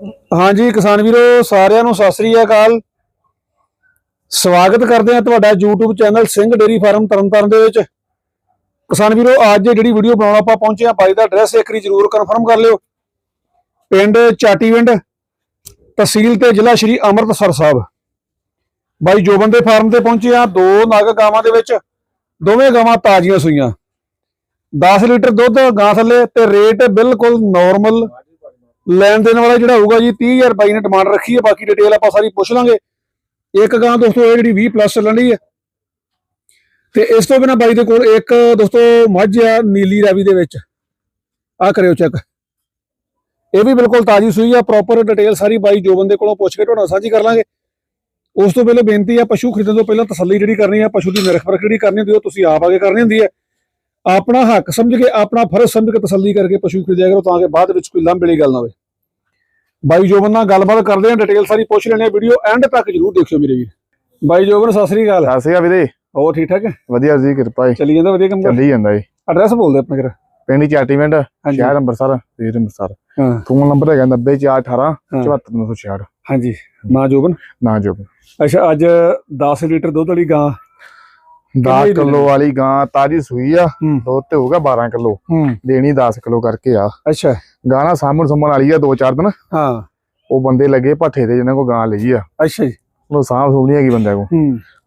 ਹਾਂਜੀ ਕਿਸਾਨ ਵੀਰੋ, ਸਾਰਿਆਂ ਨੂੰ ਸਤਿ ਸ੍ਰੀ ਅਕਾਲ। ਸਵਾਗਤ ਕਰਦੇ ਹਾਂ ਤੁਹਾਡਾ YouTube channel Singh dairy farm Tarn Taran ਦੇ ਵਿੱਚ। ਕਿਸਾਨ ਵੀਰੋ, ਅੱਜ ਜਿਹੜੀ ਵੀਡੀਓ ਬਣਾਉਣ ਆਪਾਂ ਪਹੁੰਚੇ ਆ ਬਾਈ ਦਾ ਐਡਰੈਸ ਇੱਕ ਵਾਰੀ ਜਰੂਰ ਕਨਫਰਮ ਕਰ ਲਿਓ। ਪਿੰਡ ਚਾਟੀਵਿੰਡ, ਤਹਿਸੀਲ ਤੇ ਜ਼ਿਲ੍ਹਾ ਸ਼੍ਰੀ ਅੰਮ੍ਰਿਤਸਰ ਸਾਹਿਬ। ਬਾਈ ਜੋਬਨ ਦੇ ਫਾਰਮ ਤੇ ਪਹੁੰਚੇ ਆ ਦੋ ਨਗ ਗਾਵਾਂ ਦੇ ਵਿੱਚ, ਦੋਵੇਂ ਗਾਵਾਂ ਤਾਜ਼ੀਆਂ ਸੂਈਆਂ। 10 ਲੀਟਰ ਦੁੱਧ, ਗਾਂ ਥੱਲੇ ਤੇ ਰੇਟ ਬਿਲਕੁਲ ਨਾਰਮਲ ਲੈਣ ਦੇਣ ਵਾਲਾ ਜਿਹੜਾ ਹੋਊਗਾ ਜੀ 30000 ਬਾਈ ਨੇ ਡਿਮਾਂਡ ਰੱਖੀ ਹੈ, ਬਾਕੀ ਡਿਟੇਲ ਆਪਾਂ ਸਾਰੀ ਪੁੱਛ ਲਾਂਗੇ। ਇੱਕ ਗਾਂ ਦੋਸਤੋ, ਇਹ ਜਿਹੜੀ 20 ਪਲੱਸ ਚੱਲਣ ਦੀ ਹੈ। ਤੇ ਇਸ ਤੋਂ ਬਿਨਾ ਬਾਈ ਦੇ ਕੋਲ ਇੱਕ ਦੋਸਤੋ, ਮੱਝ ਆ ਨੀਲੀ ਰਾਵੀ ਦੇ ਵਿੱਚ। ਆ ਕਰਿਓ ਚੈੱਕ ਇਹ ਵੀ ਬਿਲਕੁਲ ਤਾਜ਼ੀ ਸੂਈ ਆ ਪ੍ਰੋਪਰ ਡਿਟੇਲ ਸਾਰੀ ਬਾਈ ਜੋਬਨ ਦੇ ਕੋਲੋਂ ਪੁੱਛ ਕੇ ਤੁਹਾਡਾ ਸਾਂਝੀ ਕਰ ਲਾਂਗੇ। ਉਸ ਤੋਂ ਪਹਿਲਾਂ ਬੇਨਤੀ ਆ, ਪਸ਼ੂ ਖਰੀਦਣ ਤੋਂ ਪਹਿਲਾਂ ਤਸੱਲੀ ਜਿਹੜੀ ਕਰਨੀ ਆ, ਪਸ਼ੂ ਦੀ ਨਿਰਖ ਪਰਖ ਜਿਹੜੀ ਕਰਨੀ ਹੁੰਦੀ ਉਹ ਤੁਸੀਂ ਆਪ ਆ ਕੇ ਕਰਨੀ ਹੁੰਦੀ ਹੈ ਆਪਣਾ ਹੱਕ ਸਮਝ ਕੇ, ਆਪਣਾ ਫਰਜ਼ ਸਮਝ ਕੇ ਤਸੱਲੀ ਕਰਕੇ ਪਸ਼ੂ ਖਰੀਦਿਆ ਕਰੋ, ਤਾਂ ਕਿ ਬਾਅਦ ਵਿੱਚ ਕੋਈ ਲਾਂਭੇ ਵਾਲੀ ਗੱਲ ਨਾ ਹੋਵੇ। ਬਾਈ ਜੋਬਨ ਨਾਲ ਗੱਲਬਾਤ ਕਰਦੇ ਆ ਡਿਟੇਲ ਸਾਰੀ ਪੁੱਛ ਲੈਣੇ ਆ ਵੀਡੀਓ ਐਂਡ ਤੱਕ ਜਰੂਰ ਦੇਖਿਓ ਮੇਰੇ ਵੀਰ। ਬਾਈ ਜੋਬਨ ਸਤਿ ਸ੍ਰੀ ਅਕਾਲ। ਸਤਿ ਸ਼੍ਰੀ ਅਕਾਲ ਵੀਰੇ। ਹੋਰ ਠੀਕ ਠਾਕ? ਵਧੀਆ ਜੀ ਕਿਰਪਾ ਹੈ ਚੱਲੀ ਜਾਂਦਾ ਵਧੀਆ ਕੰਮ ਚੱਲੀ ਜਾਂਦਾ ਜੀ। ਐਡਰੈਸ ਬੋਲ ਦੇ ਆਪਣਾ ਕਿਰਾ ਪਿੰਡ ਚਾਟੀਵਿੰਡ ਸ਼ਹਿਰ ਅੰਮ੍ਰਿਤਸਰ ਵੀਰ ਅੰਮ੍ਰਿਤਸਰ। ਫੋਨ ਨੰਬਰ ਹੈਗਾ 90418 ਹਾਂ। 74966 ਹਾਂਜੀ। ਨਾ ਜੋਬਨ? ਨਾ ਜੋ ਅੱਛਾ ਅੱਜ 10 ਲੀਟਰ ਦੁੱਧ ਵਾਲੀ ਗਾਂ 10 ਦੀ ਕਿਲੋ ਵਾਲੀ ਗਾਂ ਤਾਜੀ ਸੂਈ ਆ ਦੁੱਧ ਤੇ ਹੋਊਗਾ 12 ਕਿਲੋ। ਦੇਣੀ 10 ਕਿਲੋ ਕਰਕੇ ਆ। ਅੱਛਾ। ਗਾਣਾ ਸਾਹਮਣ ਸੰਭਣ ਵਾਲੀ ਆ ਦੋ ਚਾਰ ਦਿਨ। ਹਾਂ। ਉਹ ਬੰਦੇ ਲੱਗੇ ਭੱਠੇ ਤੇ ਜਿਹਨਾਂ ਕੋ ਗਾਂ ਲਈ ਆ। ਅੱਛਾ ਜੀ। ਉਹ ਸਾਂਭ ਸੂਣੀ ਹੈਗੀ ਬੰਦੇ ਕੋ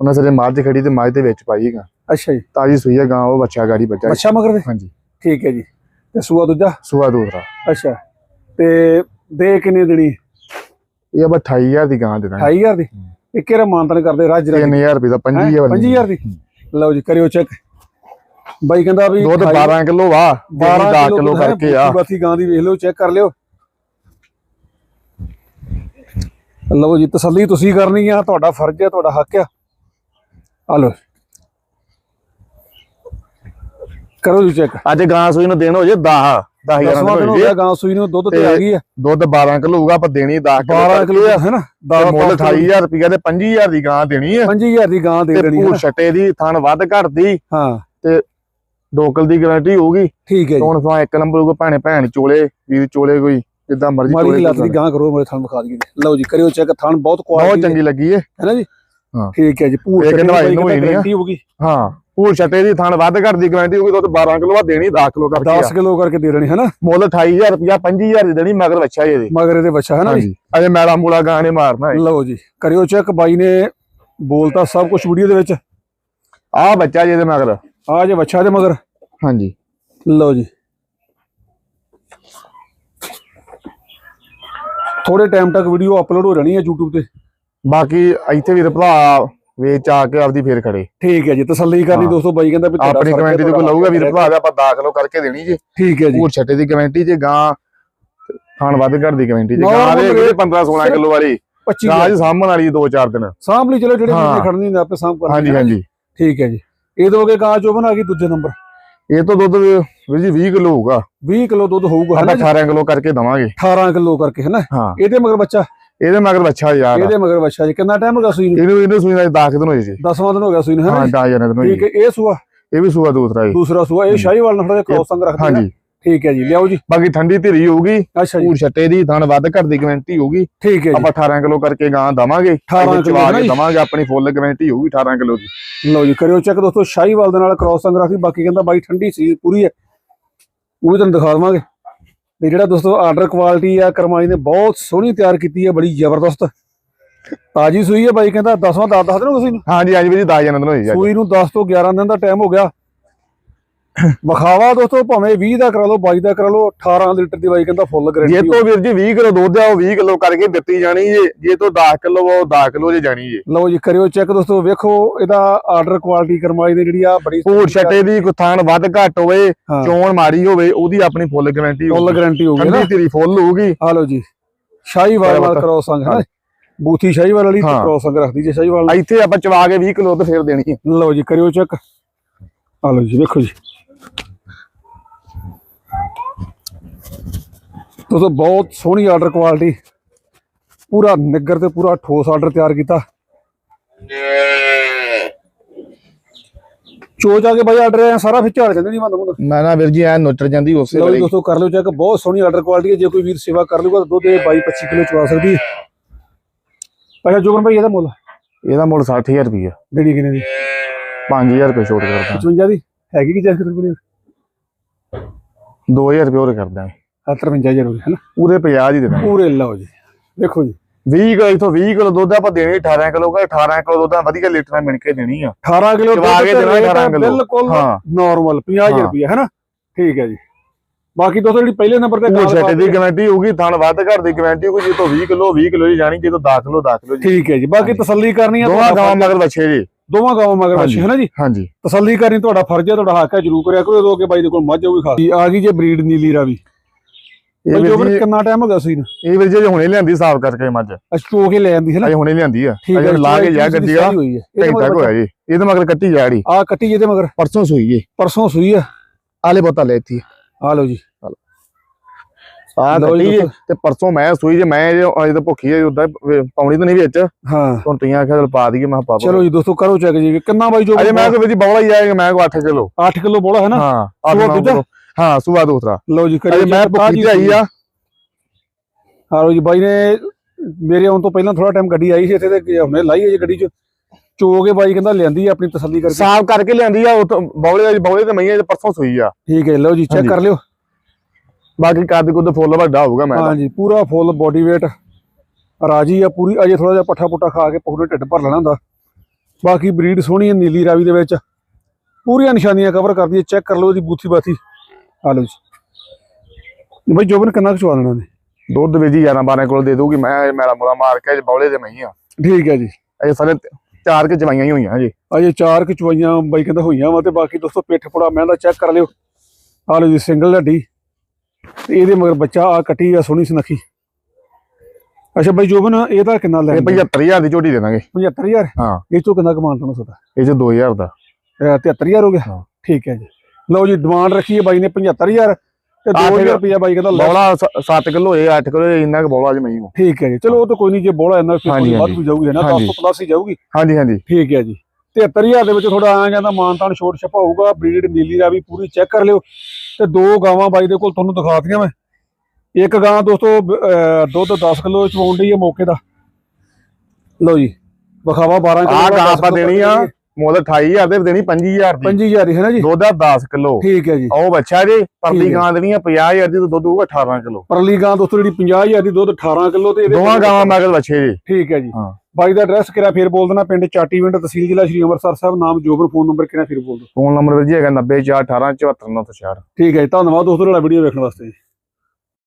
ਉਹਨਾਂ ਸਾਰੇ ਮੱਝ ਖੜੀ ਤੇ ਮੱਝ ਦੇ ਵਿੱਚ ਪਾਈ ਗਾ। ਅੱਛਾ ਜੀ। ਤਾਜੀ ਸੂਈ ਆ ਗਾਂ ਉਹ ਬੱਚਾ ਗਾੜੀ ਬੱਚਾ। ਅੱਛਾ ਮਗਰ ਦੇ? ਹਾਂਜੀ। ਠੀਕ ਹੈ ਜੀ। ਤੇ ਸੂਆ ਦੂਜਾ? ਸੂਆ ਦੂਸਰਾ। ਅੱਛਾ। ਤੇ ਦੇ ਕਿੰਨੇ ਦੇਣੀ? ਇਹ 28000 ਦੀ ਗਾਂ ਦੇ ਦਾਂਗੇ। 28000 ਦੀ? ਇੱਕ ਇਹਦਾ ਮਾਨਤਨ ਕਰਦੇ ਰਾਜ ਰਾਜ 3000 ਰੁਪਏ ਦਾ 5000 25000 ਦੀ? ਲਓ ਜੀ ਕਰਿਓ ਚੈੱਕ ਬਾਈ ਕਹਿੰਦਾ ਵੀ ਦੁੱਧ 12 ਕਿਲੋ ਵਾ 12 10 ਕਿਲੋ ਕਰਕੇ ਆ। ਬਾਕੀ ਗਾਂ ਦੀ ਵੇਖ ਲਓ ਚੈੱਕ ਕਰ ਲਿਓ। ਲਓ ਜੀ ਤਸੱਲੀ ਤੁਸੀਂ ਕਰਨੀ ਆ ਤੁਹਾਡਾ ਫਰਜ਼ ਹੈ ਤੁਹਾਡਾ ਹੱਕ ਆ। ਆ ਲਓ। ਕਰੋ ਜੀ ਚੈੱਕ ਅੱਜ ਗਾਂ ਸੂਈ ਨੂੰ ਦੇਣ ਹੋ ਜੇ 10 10000 ਦਸਵਾਂ ਦਿਨ ਹੋ ਦੇ ਗਿਆ ਗਾਂ ਸੂਈ ਨੂੰ ਦੁੱਧ ਤੇ ਤੇ ਆ। ਗਈ ਆ ਦੁੱਧ 12 ਕਿਲੋ ਹੋਊਗਾ ਪਰ ਦੇਣੀ 10 ਕਿਲੋ 12 ਕਿਲੋ ਹੈ ਨਾ ਤੇ ਮੁੱਲ 28000 ਰੁਪਏ ਤੇ 25000 ਦੀ ਗਾਂ ਦੇਣੀ ਹੈ 25000 ਦੀ ਗਾਂ ਦੇ ਤੇ ਦੇਣੀ ਹੈ ਭੂਰ ਛੱਟੇ ਦੀ ਥਣ ਵੱਧ ਘਟਦੀ। ਹਾਂ। ਡੋਕਲ ਦੀ ਗਾਰੰਟੀ ਹੋਊਗੀ। ਠੀਕ ਹੈ ਜੀ। ਹੁਣ ਇੱਕ ਨੰਬਰ ਹੋਊਗਾ ਭਾਣੇ ਭੈਣ ਚੋਲੇ ਵੀਰ ਚੋਲੇ ਕੋਈ ਜਿੱਦਾਂ ਮਰਜ਼ੀ ਮਾਰੀ ਚੋਲੇ ਲੱਤ ਦੀ ਗਾਂ ਕਰੋ ਮੇਰੇ ਥਣ ਵਿਖਾ ਦਈਏ ਲਓ ਜੀ ਕਰਿਓ ਚੈੱਕ ਥਣ ਬਹੁਤ ਚੰਗੀ ਲੱਗੀ ਹੈ ਨਾ ਜੀ। ਠੀਕ ਪੂਰ ਨਹੀਂ ਹਾਂ। ਭੂਰ ਛੱਟੇ ਦੀ ਥਣ ਵੱਧ ਘਟਦੀ ਗਾਰੰਟੀ ਹੋਊਗੀ ਦੁੱਧ 12 ਕਿਲੋ ਆ ਦੇਣੀ 10 ਕਿਲੋ ਕਰਕੇ 10 ਕਿਲੋ ਕਰਕੇ ਦੇ ਦੇਣੀ ਹੈ ਨਾ ਮੁੱਲ 28000 ਰੁਪਇਆ 25000 ਦੀ ਦੇਣੀ ਮਗਰ ਬੱਚਾ ਇਹਦੇ। ਮਗਰ ਇਹਦੇ ਬੱਚਾ ਹੈ ਨਾ ਜੀ ਅਜੇ ਮੈਲਾ ਮੂਲਾ ਗਾਂ ਨੇ ਮਾਰਨਾ ਹੈ ਲਓ ਜੀ ਕਰਿਓ ਚੈੱਕ ਬਾਈ ਨੇ ਬੋਲਤਾ ਸਭ ਕੁਝ ਵੀਡੀਓ ਦੇ ਵਿੱਚ। ਆ ਬੱਚਾ ਜਿਹਦੇ ਮਗਰ। ਆ ਜੇ ਬੱਚਾ ਦੇ ਮਗਰ। ਹਾਂਜੀ। ਲਓ ਜੀ। ਥੋੜੇ ਟਾਈਮ ਤੱਕ ਵੀਡੀਓ ਅਪਲੋਡ ਹੋ ਜਾਣੀ ਹੈ YouTube ਤੇ। ਬਾਕੀ ਇੱਥੇ ਵੀਰ ਭਰਾ ਵੇਚ ਆ ਕੇ ਆਪਦੀ ਫੇਰ ਖੜੇ। ਠੀਕ ਹੈ ਜੀ ਤਸੱਲੀ ਕਰਨੀ। ਦੋਸਤੋ ਬਾਈ ਕਹਿੰਦਾ ਵੀ ਆਪਣੀ ਕਮੈਂਟੀ ਤੇ ਕੋਈ ਲਊਗਾ ਵੀਰ ਭਰਾ ਦਾ ਆਪਾਂ ਦਾਖਲੋ ਕਰਕੇ ਦੇਣੀ ਜੀ। ਠੀਕ ਹੈ ਜੀ। ਪੂਰ ਛੱਟੇ ਦੀ ਕਮੈਂਟੀ ਚ ਗਾਂ ਥਾਣ ਵੱਧ ਘਰ ਦੀ ਕਮੈਂਟੀ Normal ਗਾਂ ਦੇ rate 15 16 ਕਿਲੋ ਵਾਲੀ। 25 ਗਾਂ ਜੀ ਸਾਹਮਣ ਵਾਲੀ ਦੋ ਚਾਰ ਦਿਨ। ਸਾਂਭ ਲਈ ਚਲੋ ਜਿਹੜੇ। ਬੰਦੇ ਖੜਨੀ ਨੇ ਆਪੇ ਸਾਂਭ ਕਰ ਹਾਂਜੀ ਹਾਂਜੀ। ਠੀਕ ਹੈ ਜੀ। ਇਹ ਦੋਗੇ ਗਾਂ ਚੋਂ ਬਣਾ ਗਈ ਦੂਜੇ ਨੰਬਰ। ਇਹ ਤੋਂ ਦੁੱਧ ਵੀਰ ਜੀ 20 ਕਿਲੋ ਹੋਊਗਾ। 20 ਕਿਲੋ ਦੁੱਧ ਹੋਊਗਾ ਹੈ ਆਪਾਂ ਨਾ 18 ਕਿਲੋ ਕਰਕੇ ਦਵਾਂਗੇ। 18 ਕਿਲੋ ਕਰਕੇ ਹੈ ਨਾ? ਇਹਦੇ ਮਗਰ ਬੱਚਾ ਇਹਦੇ ਮਗਰ ਬੱਚਾ ਯਾਰ। ਇਹਦੇ ਮਗਰ ਬੱਚਾ ਜੀ। ਕਿੰਨਾ ਟਾਈਮ ਹੋ ਗਿਆ ਸੂਈ ਨੂੰ? ਇਹਨੂੰ ਇਹਨੂੰ ਸੂਈ ਦਾ 10 ਦਿਨ ਹੋਏ ਜੀ। 10ਵਾਂ ਦਿਨ ਹੋ ਗਿਆ ਸੂਈ ਨੂੰ ਹੈ ਹਾਂ ਨਾ ਜੀ? 10 ਜਣੇ ਦਿਨ ਹੋਏ ਠੀਕ ਹੈ ਇਹ ਸੂਆ? ਇਹ ਵੀ ਸੂਆ ਦੂਸਰਾ ਜੀ। ਦੂਸਰਾ ਸੂਆ ਇਹ ਸ਼ਾਹੀਵਾਲ ਨਾਲ ਥੋੜਾ ਜਿਹਾ ਕ੍ਰੋਸ ਸੰਗ ਰੱਖਦੀ ਹੈ ਹਾਂਜੀ ਠੀਕ ਹੈ ਜੀ ਲਿਆਓ ਜੀ। ਬਾਕੀ ਠੰਡੀ ਧੀਰੀ ਹੋਊਗੀ ਅੱਛਾ ਜੀ। ਪੂਰ ਛੱਟੇ ਦੀ ਥਣ ਵੱਧ ਘਰ ਦੀ ਕਮੈਂਟੀ ਹੋਊਗੀ। ਠੀਕ ਹੈ ਜੀ। ਆਪਾਂ 18 ਕਿਲੋ ਕਰਕੇ ਗਾਂ ਦਵਾਂਗੇ 18 ਇਹਦੇ ਕਿਲੋ ਕੇ। ਦਵਾਂਗੇ ਆਪਣੀ ਫੁੱਲ ਕਮੈਂਟੀ ਹੋਊਗੀ 18 ਕਿਲੋ ਦੀ। ਲਓ ਜੀ ਕਰਿਓ ਚੈੱਕ ਦੋਸਤੋ ਸ਼ਾਹੀਵਾਲ ਦੇ ਨਾਲ ਕ੍ਰੋਸ ਸੰਗ ਰੱਖਦੀ ਬਾਕੀ ਕਹਿੰਦਾ ਬਾਈ ਠੰਡੀ ਸੀ ਪੂਰੀ ਹੈ। ਉਹ ਵੀ ਤੁਹਾਨੂੰ ਦਿਖਾ ਦਵਾਂਗੇ। ਤੇ ਜਿਹੜਾ ਦੋਸਤੋ ਆਰਡਰ ਕੁਆਲਿਟੀ ਆ ਕਰਮਾਈ ਨੇ ਬਹੁਤ ਸੋਹਣੀ ਤਿਆਰ ਕੀਤੀ ਹੈ ਬੜੀ ਜ਼ਬਰਦਸਤ ਤਾਜੀ ਸੂਈ ਹੈ ਬਾਈ ਕਹਿੰਦਾ 10ਵਾਂ 10 ਦੱਸ ਦੇਣਾ ਤੁਸੀਂ? ਹਾਂਜੀ ਅੱਜ ਵੀ ਜੀ 10 ਜਣੇ ਦਿਨ ਅੱਜ। ਸੂਈ ਨੂੰ 10 ਤੋਂ 11 ਦਿਨ ਦਾ ਟਾਈਮ ਹੋ ਗਿਆ ਵਿਖਾਵਾ ਦੋਸਤੋ ਭਾਵੇਂ 20 ਦਾ ਕਰਾ ਲਓ 22 ਦਾ ਕਰਾ ਲਓ 18 ਲੀਟਰ ਦੀ ਬਾਈ ਕਹਿੰਦਾ ਫੁੱਲ ਜੇ ਗਾਰੰਟੀ ਤੋਂ ਵੀਰ ਜੀ 20 ਕਿਲੋ ਦੁੱਧ ਆ ਉਹ 20 ਕਿਲੋ ਕਰਕੇ ਦਿੱਤੀ ਜਾਣੀ ਜੇ। ਜੇ ਤੋਂ 10 ਕਿਲੋ ਉਹ 10 ਕਿਲੋ ਜੇ ਜਾਣੀ ਜੇ। ਲਓ ਜੀ ਕਰਿਓ ਚੈੱਕ ਦੋਸਤੋ ਵੇਖੋ ਇਹਦਾ ਆਰਡਰ ਕੁਆਲਿਟੀ ਕਰਮਾਈ ਦੀ ਜਿਹੜੀ ਆ ਬੜੀ ਭੂਰ ਛੱਟੇ ਦੀ ਕੁਥਾਨ ਵੱਧ ਘੱਟ ਹੋਵੇ ਚੋਣ ਮਾੜੀ ਹੋਵੇ ਉਹਦੀ ਆਪਣੀ ਫੁੱਲ ਗਾਰੰਟੀ ਫੁੱਲ ਗਾਰੰਟੀ ਹੋਊਗੀ ਨਾ। ਧੀਰੀ ਫੁੱਲ ਹੋਊਗੀ। ਆ ਲਓ ਜੀ ਸ਼ਾਹੀਵਾਲ ਨਾਲ ਬਰਾਬਰ। ਕ੍ਰੋਸ ਸੰਗ ਹੈ। ਬੂਥੀ ਸ਼ਾਹੀਵਾਲ ਵਾਲੀ। ਕ੍ਰੋਸ ਸੰਗ ਰੱਖਦੀ ਜੇ ਸ਼ਾਹੀਵਾਲ ਨਾਲ। ਇੱਥੇ ਆਪਾਂ ਚਵਾ ਕੇ 20 ਕਿਲੋ ਤੇ ਫੇਰ ਦੇਣੀ ਲਓ ਜੀ ਕਰਿਓ ਚੈੱਕ। ਆ ਲਓ ਜੀ ਵੇਖੋ ਜੀ। ਦੋਸਤੋ ਬਹੁਤ ਸੋਹਣੀ ਆਰਡਰ ਕੁਆਲਿਟੀ ਪੂਰਾ ਨਿੱਗਰ ਤੇ ਪੂਰਾ ਠੋਸ ਆਰਡਰ ਤਿਆਰ ਕੀਤਾ। ਚੋਚ ਆ ਕੇ ਬਾਈ ਆਰਡਰ ਆ ਸਾਰਾ ਫਿਰ ਝਾੜ ਜਾਂਦੇ ਨਹੀਂ ਬੰਦ ਮੁੰਦ ਮੈਂ ਨਾ ਵੀਰ ਜੀ ਐ ਨੁੱਚੜ ਜਾਂਦੀ ਉਸੇ ਜੀ ਵੇਲੇ। ਦੋਸਤੋ ਕਰ ਲਿਓ ਚੈੱਕ ਬਹੁਤ ਸੋਹਣੀ ਆਰਡਰ ਕੁਆਲਿਟੀ ਹੈ। ਜੇ ਕੋਈ ਵੀਰ ਸੇਵਾ ਕਰ ਲੂਗਾ ਤਾਂ ਦੁੱਧ ਇਹ 22 25 ਕਿਲੋ ਚਵਾ ਸਕਦੀ। ਹੈ ਅੱਛਾ ਜੋਗਨ ਭਾਈ ਇਹਦਾ ਮੁੱਲ? ਇਹਦਾ ਮੁੱਲ 60000 ਰੁਪਏ ਦੇਣੀ ਕਿਨੇ ਦੀ? 5000 ਰੁਪਏ ਛੋਟ ਕਰਦਾ। 55 ਦੀ? ਹੈਗੀ ਕਿ ਜੈਸ ਕਿਤੇ 2000 ਰੁਪਏ ਹੋਰ ਕਰਦਾ 55000 ਹੋ ਗਿਆ ਹੈ ਨਾ ਪੂਰੇ 50 ਹੀ ਦੇਣਾ। ਪੂਰੇ ਲਓ ਜੀ। ਦੇਖੋ ਜੀ। 20 ਕਿਲੋ ਇਥੋਂ 20 ਕਿਲੋ ਦੁੱਧ ਆਪਾਂ ਦੇਣੀ 18 ਕਿਲੋ ਕਾ 18 ਕਿਲੋ ਦੁੱਧ ਵਧੀਆ ਲੀਟਰ ਮਿਣ ਕੇ ਦੇਣੀ ਆ। 18 ਕਿਲੋ ਚਵਾ ਕੇ ਦੇਣਾ 18 ਕਿਲੋ। ਬਿਲਕੁਲ ਹਾਂ। ਨਾਰਮਲ 50000 ਹਾਂ। ਰੁਪਏ ਹੈ ਨਾ ਠੀਕ ਹੈ ਜੀ। ਬਾਕੀ ਦੋਸਤੋ ਜਿਹੜੀ ਪਹਿਲੇ ਨੰਬਰ ਤੇ ਕਾਲ ਛੱਟ ਦੀ ਗਾਰੰਟੀ ਹੋਊਗੀ ਥਣ ਵੱਧ ਘਰ ਦੀ ਗਾਰੰਟੀ ਹੋਊਗੀ ਜੇ ਤੋਂ 20 ਕਿਲੋ 20 ਕਿਲੋ ਦੀ ਜਾਣੀ ਜੇ ਤੋਂ 10 ਕਿਲੋ 10 ਕਿਲੋ ਜੀ ਠੀਕ ਹੈ ਜੀ। ਬਾਕੀ। ਤਸੱਲੀ ਕਰਨੀ ਹੈ ਦੋਵਾਂ ਗਾਵਾਂ ਮਗਰ ਬੱਚੇ ਜੀ। ਦੋਵਾਂ ਗਾਵਾਂ ਮਗਰ। ਬੱਚੇ ਹੈ ਨਾ ਜੀ? ਹਾਂਜੀ। ਤਸੱਲੀ ਕਰਨੀ ਤੁਹਾਡਾ ਫਰਜ਼ ਹੈ ਤੁਹਾਡਾ ਹੱਕ ਹੈ ਜਰੂਰ ਕਰਿਆ ਕਰੋ। ਉਦੋਂ ਕਿ ਬਾਈ ਦੇ ਕੋਲ ਮੱਝ ਹੋਊਗੀ ਖਾਸ। ਆ ਗਈ ਜੇ ਬਰੀਡ ਨੀਲੀ ਰਾਵੀ। ਇਹ ਜੋ ਵੀਰ ਜੀ ਕਿੰਨਾ ਟਾਈਮ ਹੋ ਗਿਆ ਸੀ ਨਾ ਇਹ ਵੀਰ ਜੀ ਹੁਣੇ ਲਿਆਂਦੀ ਸਾਫ਼ ਕਰਕੇ ਮੱਝ। ਅਸ ਚੋ ਕੇ ਲੈ ਆਂਦੀ ਹੈ ਨਾ? ਅਜੇ ਹੁਣੇ ਲਿਆਂਦੀ ਆ। ਅਜੇ ਲਾ ਕੇ ਜਾ ਗੱਡੀ ਆ ਘੰਟਾ ਹੋਇਆ ਜੀ। ਇਹਦੇ ਮਗਰ ਕੱਟੀ ਜਾੜੀ ਆ ਕੱਟੀ ਜਿਹਦੇ ਮਗਰ। ਪਰਸੋਂ ਸੂਈ ਜੀ। ਪਰਸੋਂ ਸੂਈ ਆ। ਆਲੇ ਬੋਤਾ ਲੈਤੀ ਆ। ਲਓ ਜੀ। ਆ ਜੀ ਕੱਟੀ ਜੀ। ਤੇ ਪਰਸੋਂ ਮੈਂ ਸੂਈ ਜੇ ਮੈਂ ਜੇ ਅਜੇ ਤਾਂ ਭੁੱਖੀ ਹੈ ਉਦਾਂ ਪਾਉਣੀ ਤਾਂ ਨਹੀਂ ਵਿੱਚ। ਹਾਂ। ਹੁਣ ਤੁਸੀਂ ਆਖਿਆ ਚਲ ਪਾ ਦਈਏ ਮੈਂ ਪਾ। ਚਲੋ ਜੀ ਦੋਸਤੋ ਕਰੋ ਚੈੱਕ ਜੀ। ਕਿੰਨਾ ਬਾਈ ਜੋ ਅਜੇ ਮੈਂ ਕੋਈ ਵਿੱਚ ਬੌਲਾ ਹੀ ਆਏਗਾ ਮੈਂ ਕੋ 8 ਕਿਲੋ। 8 ਕਿਲੋ ਬੋਲਾ ਹੈ ਨਾ? ਹਾਂ ਦੂਜਾ? ਕਿਲੋ। ਹਾਂ ਸੂਆ ਦੂਸਰਾ ਲਓ ਜੀ ਕਰਿਓ ਅਜੇ ਮੈਂ check, ਭੁੱਖੀ ਆਈ ਆ। ਹਾਂ ਜੀ ਬਾਈ ਨੇ ਮੇਰੇ ਆਉਣ ਤੋਂ ਪਹਿਲਾਂ ਥੋੜਾ ਟਾਈਮ ਗੱਡੀ ਆਈ ਸੀ ਇੱਥੇ ਤੇ ਹੁਣੇ ਲਾਈ ਹੈ ਜੀ ਗੱਡੀ ਚ। ਚੋ ਕੇ ਬਾਈ ਕਹਿੰਦਾ ਲਿਆਂਦੀ ਆ ਆਪਣੀ ਤਸੱਲੀ ਕਰਕੇ। ਸਾਫ਼ ਕਰਕੇ ਲਿਆਂਦੀ ਆ ਉਥੋਂ ਬੌਲੇ ਬੌਲੇ ਤੇ ਮਈਆਂ ਪਰਸੋਂ ਸੂਈ ਆ। ਠੀਕ ਹੈ ਲਓ ਜੀ ਚੈੱਕ ਹਾਂਜੀ। ਕਰ ਲਿਓ। ਬਾਕੀ ਕੱਦ ਕੁੱਦ ਫੁੱਲ ਵੱਡਾ ਹੋਊਗਾ ਮੈਂ ਤਾਂ। ਹਾਂਜੀ ਪੂਰਾ ਫੁੱਲ ਬੋਡੀ weight ਰਾਜੀ ਆ ਪੂਰੀ ਅਜੇ ਥੋੜਾ ਜਿਹਾ ਪੱਠਾ ਪੁੱਠਾ ਖਾ ਕੇ ਪੂਰੇ ਢਿੱਡ ਭਰ ਲੈਣਾ ਹੁੰਦਾ। ਬਾਕੀ ਬਰੀਡ ਸੋਹਣੀ ਹੈ ਨੀਲੀ ਰਾਵੀ ਦੇ ਵਿੱਚ। ਪੂਰੀਆਂ ਨਿਸ਼ਾਨੀਆਂ ਕਵਰ ਕਰਦੀ ਹੈ ਚੈੱਕ ਕਰ ਲਓ ਇਹਦੀ ਬੂਥੀ ਬਾਥੀ ਆ ਲਓ ਜੀ। ਬਈ ਜੋਬਨ ਕਿੰਨਾ ਚਵਾ ਦੇਣਾ ਨੇ ਦੁੱਧ ਵੀ ਜੀ 11 12 ਕਿਲੋ ਦੇ ਦੂਗੀ ਮੈਂ ਮੇਰਾ ਮੁਲਾ ਮਾਰ ਕੇ ਬੌਲੇ ਤੇ ਮਈ ਆ। ਠੀਕ ਹੈ ਜੀ। ਅਜੇ ਸਾਰੇ ਚਾਰ ਕੇ ਜਵਾਈਆਂ ਹੀ ਹੋਈਆਂ ਜੀ ਅਜੇ ਚਾਰ ਕੁ ਚਵਾਈਆਂ ਬਾਈ ਕਹਿੰਦਾ ਹੋਈਆਂ ਵਾ ਤੇ ਬਾਕੀ ਦੋਸਤੋ ਪਿੱਠ ਪੁੜਾ ਮੈਂ ਦਾ ਚੈੱਕ ਕਰ ਲਿਓ। ਆ ਲਓ ਜੀ ਸਿੰਗਲ ਹੱਡੀ ਤੇ ਇਹਦੇ ਮਗਰ ਬੱਚਾ ਆ ਕੱਟੀ ਆ ਸੋਹਣੀ ਸੁਨੱਖੀ। ਅੱਛਾ ਬਾਈ ਜੋਬਨ ਇਹਦਾ ਕਿੰਨਾ ਲੈ ਇਹ 75000 ਦੀ ਝੋਟੀ ਦੇ ਦਾਂਗੇ। 75000 ਹਾਂ। ਇਹ ਚੋਂ ਕਿੰਨਾ ਕਮਾਨ ਤੁਹਾਨੂੰ ਸਦਾ? ਇਹ ਚ 2000 ਦਾ। 73000 ਹੋ ਗਿਆ। ਠੀਕ ਹੈ ਜੀ। ਲਓ ਜੀ ਡਿਮਾਂਡ ਰੱਖੀ ਹੈ ਬਾਈ ਨੇ 75000 ਤੇ ਅੱਠ 2000 ਰੁਪਇਆ ਬਾਈ ਕਹਿੰਦਾ ਬੌਲਾ 7 ਕਿਲੋ ਇਹ 8 ਕਿਲੋ ਇੰਨਾ ਕੁ ਬੌਲਾ ਅੱਜ ਮਈ ਨੂੰ ਠੀਕ ਹੈ ਜੀ ਚਲੋ ਉਹ ਤਾਂ ਕੋਈ ਨਹੀਂ ਜੇ ਬੋਲਾ ਹਾਂਜੀ, ਥੋੜੀ ਵੱਧ। ਵੀ ਜਾਊਗੀ ਹੈ ਨਾ 10 ਹਾਂਜੀ। ਤੋਂ ਪਲੱਸ ਹੀ ਜਾਊਗੀ। ਹਾਂਜੀ ਹਾਂਜੀ। ਠੀਕ ਹੈ ਜੀ। 73000 ਦੇ ਵਿੱਚ ਥੋੜਾ ਆ ਜਾਂਦਾ ਮਾਨਤਾਨ ਛੋਟ ਛਪਾ ਹੋਊਗਾ ਬਰੀਡ ਨੀਲੀ ਦਾ ਵੀ ਪੂਰੀ ਚੈੱਕ ਕਰ ਲਿਓ। ਤੇ ਦੋ ਗਾਵਾਂ ਬਾਈ ਦੇ ਕੋਲ ਤੁਹਾਨੂੰ ਦਿਖਾਤੀਆਂ ਮੈਂ। ਇੱਕ ਗਾਂ ਦੋਸਤੋ ਦੁੱਧ 10 ਕਿਲੋ ਚਵਾਉਣ ਦੀ ਹੈ ਮੌਕੇ ਦਾ। ਲਓ ਜੀ ਵਿਖਾਵਾ 12 ਕਿਲੋ ਦਾ, ਗਾਂ 10 ਆਪਾਂ ਦੇਣੀ ਆ। ਮੁੱਲ 28000 ਦੇ ਦੇਣੀ 25000 ਦੀ। 25000 ਦੀ ਹੈ ਨਾ ਜੀ? ਦੁੱਧ ਆ 10 ਕਿਲੋ। ਠੀਕ ਹੈ ਜੀ। ਉਹ ਬੱਚਾ ਜੀ ਪਰਲੀ। ਗਾਂ ਦੇਣੀ ਆ 50000 ਦੀ ਦੁੱਧ ਹੋਊਗਾ 18 ਕਿਲੋ। ਪਰਲੀ ਗਾਂ ਦੋਸਤੋ ਜਿਹੜੀ 50000 ਦੀ ਦੁੱਧ 18 ਕਿਲੋ ਤੇ ਦੋਵਾਂ ਗਾਵਾਂ ਮਗਰ ਬੱਚੇ ਜੀ। ਠੀਕ ਹੈ ਜੀ। ਹਾਂ। ਬਾਈ ਦਾ ਐਡਰੈਸ ਕਿਹੜਾ ਫੇਰ ਬੋਲ ਦੇਣਾ ਪਿੰਡ ਚਾਟੀਵਿੰਡ ਤਹਿਸੀਲ ਜ਼ਿਲ੍ਹਾ ਸ਼੍ਰੀ ਅੰਮ੍ਰਿਤਸਰ ਸਾਹਿਬ ਨਾਮ ਜੋਬਨ ਫੋਨ ਨੰਬਰ ਕਿਹੜਾ ਫੇਰ ਬੋਲ ਦਿਓ। ਫੋਨ ਨੰਬਰ ਵੀਰ ਜੀ ਹੈਗਾ 90418 74966 ਠੀਕ ਹੈ ਜੀ ਧੰਨਵਾਦ ਦੋਸਤੋ ਤੁਹਾਡਾ ਵੀਡੀਓ ਵੇਖਣ ਵਾਸਤੇ